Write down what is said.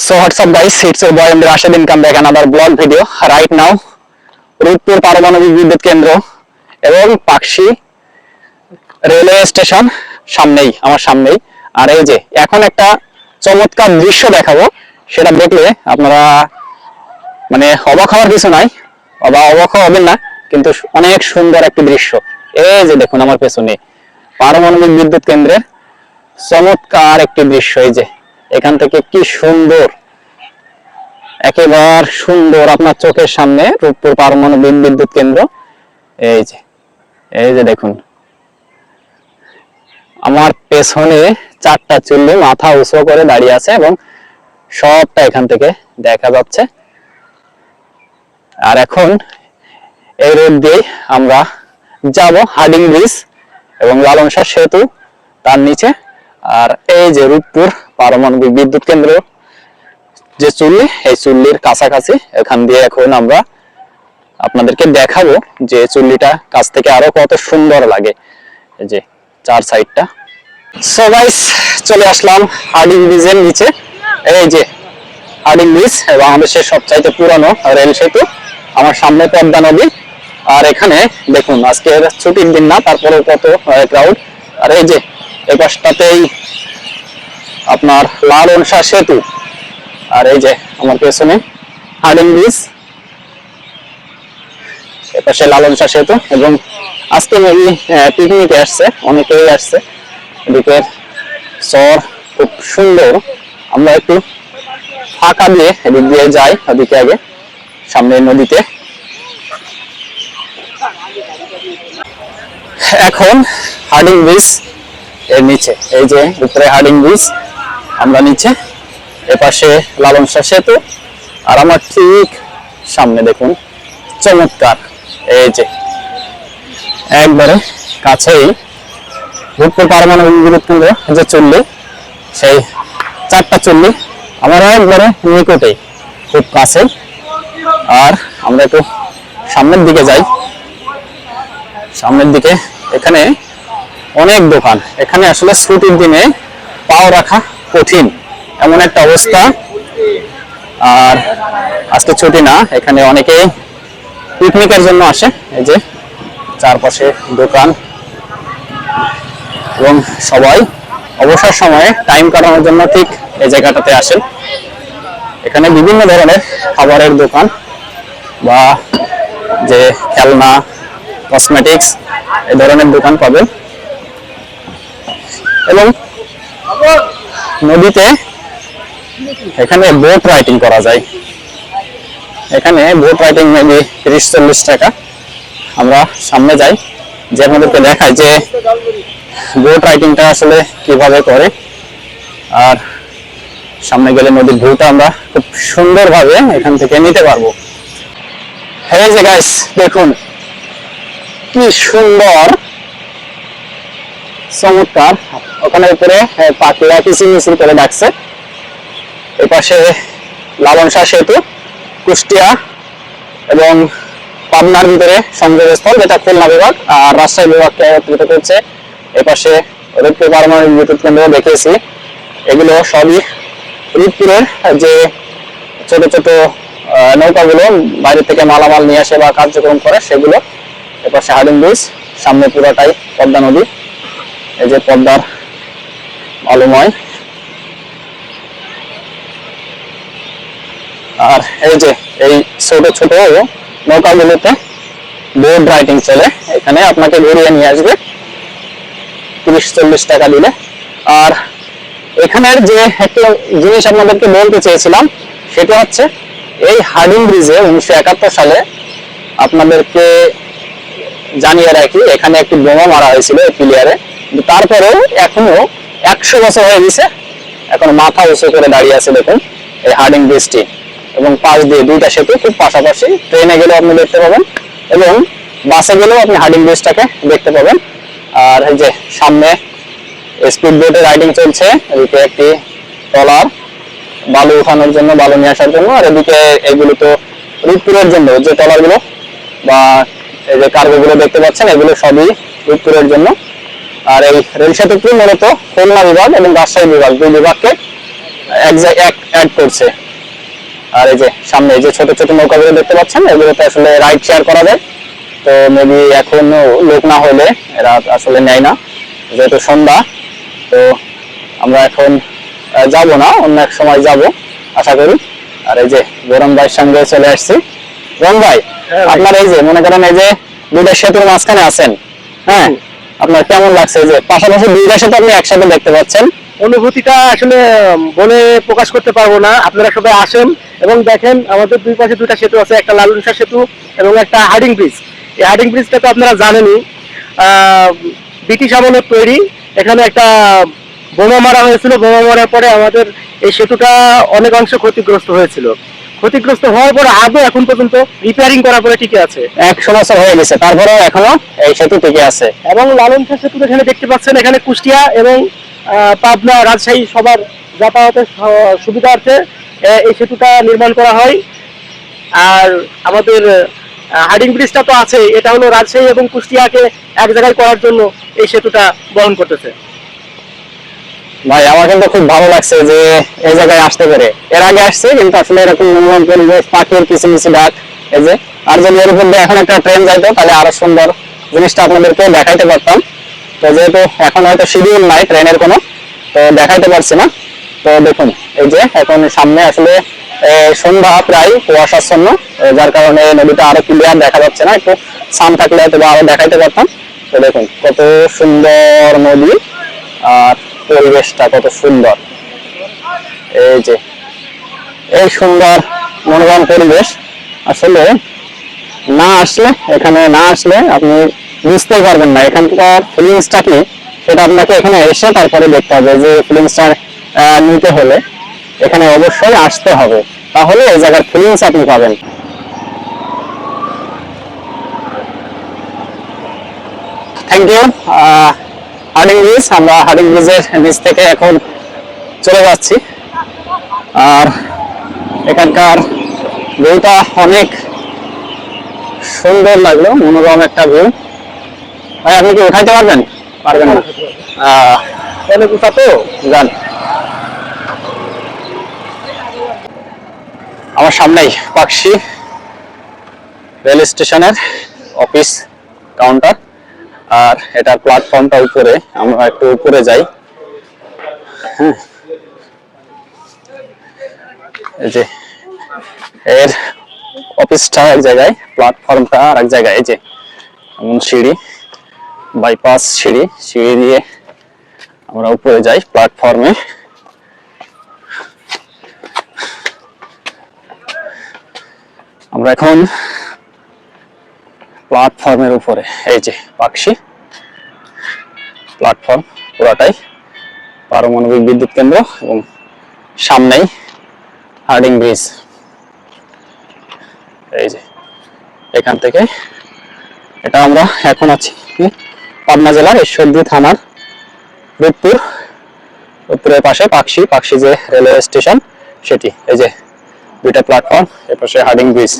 So what's up guys, it's your boy Amir Rashid and come back another vlog video. Right now Rooppur পারমাণবিক বিদ্যুৎ কেন্দ্র এবং Pakshi railway station সামনেই আমার সামনেই। আর এই যে এখন একটা চমৎকার দৃশ্য দেখাবো। সেটা দেখলে আপনারা মানে অবাক হওয়ার কিছু নাই। বা অবাক হবেন না কিন্তু অনেক সুন্দর একটি দৃশ্য। এই যে দেখুন আমার পেছনে পারমাণবিক বিদ্যুৎ কেন্দ্রের চমৎকার একটি দৃশ্য এই যে। এখান থেকে কি সুন্দর? একেবারে সুন্দর আপনার চোখের সামনে রূপপুর পারমাণবিক বিদ্যুৎ কেন্দ্র। এই যে এই যে দেখুন। আমার পেছনে চারটা চুল্লি মাথা উঁচু করে দাঁড়িয়ে আছে এবং সবটা এখান থেকে দেখা যাচ্ছে। আর এখন এই রোড দিয়ে আমরা যাব হার্ডিং ব্রিজ এবং লালনসার সেতু তার নিচে। আর এই যে রূপপুর পারমাণবিক বিদ্যুৎ কেন্দ্র যে চুল্লি এই চুল্লির কাছাকাছি এখান দিয়ে এখন আমরা আপনাদেরকে দেখাবো যে চুল্লিটা কাছ থেকে আরও কত সুন্দর লাগে। যে চার সাইডটা। সো গাইস চলে আসলাম হার্ডিং ব্রিজের নিচে। এই যে হার্ডিং ব্রিজ বাংলাদেশের সবচাইতে পুরানো রেল সেতু, আমার সামনে পদ্মা নদী। আর এখানে দেখুন আজকে ছুটির দিন না তারপরে কত ক্রাউড আর এই যে এই পাশটাতেই আপনার লাল অনুসা সেতু। আর এই যে আমার পেছনে হার্ডিং ব্রিজ। এপাশে লালন শাহ সেতু এবং আজকে মেবি পিকনিকে আসছে, অনেকেই আসছে। এদিকে চর খুব সুন্দর। আমরা একটু ফাঁকা দিয়ে এদিক দিয়ে যাই ওদিকে আগে, সামনে নদীতে। এখন হার্ডিং ব্রিজের নিচে, এই যে উপরে হার্ডিং ব্রিজ। আমরা নিচে, এপাশে লালন শাহ সেতু, আর আমার ঠিক সামনে দেখুন, চমৎকার, এই যে, একবারে কাছেই রূপপুর পারমাণবিক বিদ্যুৎ কেন্দ্র যে চল্লি, সেই চারটা চল্লি, আমার একবারে নিকটেই, খুব কাছে আর আমরা একটু সামনের দিকে যাই। সামনের দিকে এখানে অনেক দোকান, এখানে আসলে ছুটির দিনে পাও রাখা কঠিন, এমন একটা অবস্থা। আর আজকে ছুটি না, এখানে অনেকে পিকনিকের জন্য আসে, এই যে চারপাশে দোকান। এবং সবাই অবসর সময়ে টাইম কাটানোর জন্য ঠিক এই জায়গাটাতে আসেন। এখানে বিভিন্ন ধরনের খাবারের দোকান বা যে খেলনা কসমেটিক্স এই ধরনের দোকান পাবেন। এবং নদীতে এখানে বোট রাইডিং করা যায়। এখানে বোট রাইডিং মেবি তিরিশ, চল্লিশ টাকা। আমরা সামনে যাই, যে আমাদেরকে দেখায় যে বোট রাইডিংটা আসলে কীভাবে করে। আর সামনে গেলে নদীর ভিউটা আমরা খুব সুন্দরভাবে এখান থেকে নিতে পারব। এই যে গাইস দেখুন, কি সুন্দর, চমৎকার। ওখানে উপরে কিচির মিচির করে ডাকছে। এই পাশে লালন শাহ সেতু, কুষ্টিয়া এবং পাবনার ভিতরে সংযোগস্থল, যেটা খুলনা বিভাগ আর রাজশাহী বিভাগকে একত্রিত করছে। এ পাশে রূপপুর পারমাণবিক বিদ্যুৎ কেন্দ্র দেখিয়েছি। এগুলো সবই রূপপুরের যে ছোট ছোট নৌকাগুলো বাইরে থেকে মালামাল নিয়ে আসে বা কার্যক্রম করে, সেগুলো এপাশে হার্ডিং ব্রিজ, সামনে পুরোটাই পদ্মা নদী। এই যে পদ্মার আলুময়। আর এই যে, এই ছোট ছোট নৌকাগুলোতে বোট রাইডিং চলে। এখানে আপনাকে ঘুরিয়ে নিয়ে আসবে। তিরিশ, চল্লিশ টাকা দিলে। আর এখানের যে একটা জিনিস আপনাদেরকে বলতে চেয়েছিলাম, সেটা হচ্ছে এই হার্ডিং ব্রিজে উনিশশো একাত্তর সালে আপনাদেরকে জানিয়ে রাখি, এখানে একটি বোমা মারা হয়েছিল এই প্লেয়ারে তারপরেও এখনও একশো বছর হয়ে গেছে। এখন মাথা উঁচু করে দাঁড়িয়ে আছে দেখুন, এই হার্ডিং ব্রিজটি। এবং পাশ দিয়ে দুইটা সেতু, খুব পাশাপাশি ট্রেনে গেলেও আপনি দেখতে পাবেন। এবং বাসে গেলেও আপনি হার্ডিং ব্রিজটাকে দেখতে পাবেন। আর এই যে সামনে স্পিড বোটে রাইডিং চলছে, এদিকে একটি ট্রলার, বালু উঠানোর জন্য, বালু নিয়ে আসার জন্য। আর এদিকে এগুলো তো রূপপুরের জন্য, যে ট্রলারগুলো বা এই যে কার্গোগুলো দেখতে পাচ্ছেন, এগুলো সবই রূপপুরের জন্য। আর এই রেল সেতুটি মূলত? খুলনা বিভাগ এবং রাজশাহী বিভাগ দুই বিভাগকে এক অ্যাড করছে। আর এই যে সামনে এই যে ছোট ছোট নৌকাগুলো দেখতে পাচ্ছেন এগুলোতে আসলে রাইড শেয়ার করা যায়। তো মেবি এখন লোক না হলে এরা আসলে নেয় না যেহেতু সন্ধ্যা। তো আমরা এখন যাব না অন্য এক সময় যাব আশা করি। আর এই যে গরম ভাইয়ের সঙ্গে চলে আসছি। গরম ভাই হ্যাঁ আপনার এই যে মনে করেন এই যে দুইটা সেতুর মাঝখানে আছেন হ্যাঁ? আপনার কেমন লাগছে? যে পাশাপাশি দুইটা সেতু আপনি একসাথে দেখতে পাচ্ছেন। অনুভূতিটা আসলে বলে প্রকাশ করতে পারব না। আপনারা সবাই আসেন এবং দেখেন আমাদের দুই পাশে দুইটা সেতু আছে, একটা লালুনসা সেতু এবং একটা হার্ডিং ব্রিজ। এই হার্ডিং ব্রিজটা তো আপনারা জানেনই। ব্রিটিশ আমলের তৈরি। এখানে একটা বোমা মারা হয়েছিল। বোমা মারার পরে আমাদের এই সেতুটা অনেক অংশ ক্ষতিগ্রস্ত হয়েছিল। ক্ষতিগ্রস্ত হওয়ার পরে আদৌ এখন পর্যন্ত রিপেয়ারিং করার পরে টিকে আছে? এক বছর হয়ে গেছে তারপরেও এখনও এই সেতু টিকে আছে। এবং লালন শাহ সেতু এখানে দেখতে পাচ্ছেন এখানে কুষ্টিয়া এবং পাবনা রাজশাহী সবার যাতায়াতের সুবিধার্থে এই সেতুটা নির্মাণ করা হয়। আর আমাদের হার্ডিং ব্রিজটা তো আছে এটা হলো রাজশাহী এবং কুষ্টিয়াকে এক জায়গায় করার জন্য এই সেতুটা বহন করতেছে। ভাই, আমার কিন্তু খুব ভালো লাগছে যে এই জায়গায় আসতে পেরে। এর আগে আসছে, কিন্তু আসলে এরকম মনোরম পরিবেশ, পাখির কিছু কিছু ডাক, এই যে, আর যদি এর উপর এখন একটা ট্রেন যাইতো, তাহলে আরও সুন্দর জিনিসটা আপনাদেরকে দেখাইতে পারতাম। তো যেহেতু এখন হয়তো শিডিউল নাই ট্রেনের কোনো, তো দেখাইতে পারছি না। তো দেখুন, এই যে, এখন সামনে আসলে সন্ধ্যা প্রায় কুয়াশাচ্ছন্ন যার কারণে নদীটা আরও ক্লিয়ার দেখা যাচ্ছে না। একটু সান থাকলে হয়তো আরও দেখাইতে পারতাম। তো দেখুন, কত সুন্দর নদী। আর পরিবেশটা কত সুন্দর। এই যে, এই সুন্দর মনোরম পরিবেশ। আসলে না আসলে, এখানে না আসলে আপনি বুঝতেই পারবেন না। এখানকার ফিলিংসটা কি, সেটা আপনাকে এখানে এসে তারপরে দেখতে হবে যে ফিলিংসটা নিতে হলে এখানে অবশ্যই আসতে হবে। তাহলে এই জায়গার ফিলিংস আপনি পাবেন। থ্যাংক ইউ হার্ডিং ব্রিজ আমরা হার্ডিং ব্রিজের নিচ থেকে এখন চলে যাচ্ছি। আর এখানকার ভিউটা অনেক সুন্দর লাগল, মনোরম একটা ভিউ। ভাই, আপনি কি উঠাইতে পারবেন? পারবেন না। অনেক উঁচা তো যান। আমার সামনেই পাকশি রেল স্টেশনের অফিস কাউন্টার আর এটার প্ল্যাটফর্মটা উপরে, আমরা একটু উপরে যাই। হ্যাঁ। যে, এর অফিসটা এক জায়গায় প্ল্যাটফর্মটা আর এক জায়গায়, এই যে, এমন সিঁড়ি বাইপাস সিঁড়ি সিঁড়ি দিয়ে আমরা উপরে যাই প্ল্যাটফর্মে আমরা এখন প্ল্যাটফর্মের উপরে, এই যে পাকশি, প্ল্যাটফর্ম পুরাটাই পারমাণবিক বিদ্যুৎ কেন্দ্র এবং সামনেই হার্ডিং ব্রিজ। এই যে, এখান থেকে এটা আমরা এখন আছি? পাবনা জেলার ঈশ্বরদী থানার রূপপুর উত্তরের পাশে পাকশি পাকশি যে রেলওয়ে স্টেশন, সেটি। এই যে দুইটা প্ল্যাটফর্ম এ পাশে হার্ডিং ব্রিজ।